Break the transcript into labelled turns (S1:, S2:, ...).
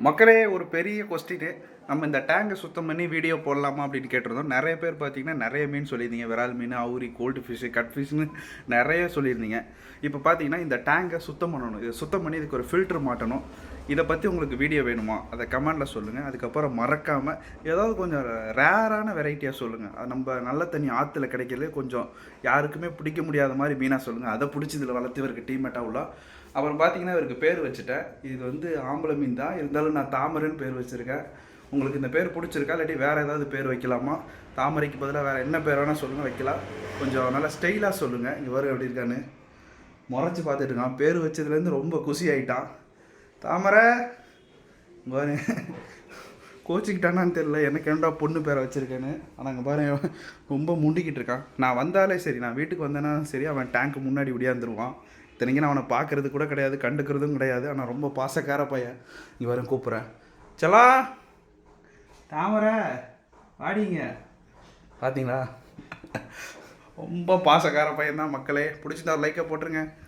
S1: மக்களே ஒரு பெரிய கொஸ்டின் நம்ம இந்த டேங்கை சுத்தம் பண்ணி வீடியோ போடலாமா அப்படின்னு கேட்டிருந்தோம். நிறைய பேர் பார்த்தீங்கன்னா நிறைய மீன் சொல்லியிருந்தீங்க. விரால் மீன் அவுரி கோல்டு ஃபிஷ்ஷு கட் ஃபிஷ்னு நிறைய சொல்லியிருந்தீங்க. இப்போ பார்த்தீங்கன்னா இந்த டேங்கை சுத்தம் பண்ணணும். இதை சுத்தம் பண்ணி இதுக்கு ஒரு ஃபில்டர் மாட்டணும். இதை பற்றி உங்களுக்கு வீடியோ வேணுமா? அதை கமெண்டில் சொல்லுங்கள் அதுக்கப்புறம் மறக்காமல் ஏதாவது கொஞ்சம் ரேரான வெரைட்டியாக சொல்லுங்கள் அது நம்ம நல்ல தண்ணி ஆற்றுல கிடைக்கிறது கொஞ்சம் யாருக்குமே பிடிக்க முடியாத மாதிரி மீனாக சொல்லுங்கள் அதை பிடிச்சி இதில் வளர்த்து இவருக்கு டீமேட்டாக உள்ள. அப்புறம் பார்த்தீங்கன்னா இவருக்கு பேர் வச்சுட்டேன். இது வந்து ஆம்பளை மீன் தான். இருந்தாலும் நான் தாமரைன்னு பேர் வச்சுருக்கேன். உங்களுக்கு இந்த பேர் பிடிச்சிருக்கா? இல்லாட்டி வேறு ஏதாவது பேர் வைக்கலாமா? தாமரைக்கு பதிலாக வேறு என்ன பேர் வேணால் சொல்லுங்கள் வைக்கலாம். கொஞ்சம் நல்லா ஸ்டைலாக சொல்லுங்கள் இங்கே வரும் எப்படி இருக்கான்னு. முறைச்சி பார்த்துட்டு இருக்கான் பேர் வச்சதுலேருந்து ரொம்ப குஷி ஆயிட்டான். தாமரை! பாரு கோச்சிக்கிட்டானான்னு தெரில எனக்கு என்னடா பொண்ணு பேரை வச்சுருக்கேன்னு. ஆனால் அங்கே பாரு ரொம்ப முண்டிக்கிட்டு இருக்கான். நான் வந்தாலே சரி நான் வீட்டுக்கு வந்தேன்னா சரி அவன் டேங்க்கு முன்னாடி விடியாந்துருவான் இத்தனைக்கு நான் அவனை பார்க்கறது கூட கிடையாது கண்டுக்கிறதும் கிடையாது. ஆனால் ரொம்ப பாசக்கார பையன். இங்கே வரேன் கூப்பிட்றேன். சலா தாமரை வாடிங்க. பார்த்தீங்களா ரொம்ப பாசக்கார பையன் தான் மக்களே. பிடிச்சிருந்தா ஒரு லைக்கை போட்டுருங்க.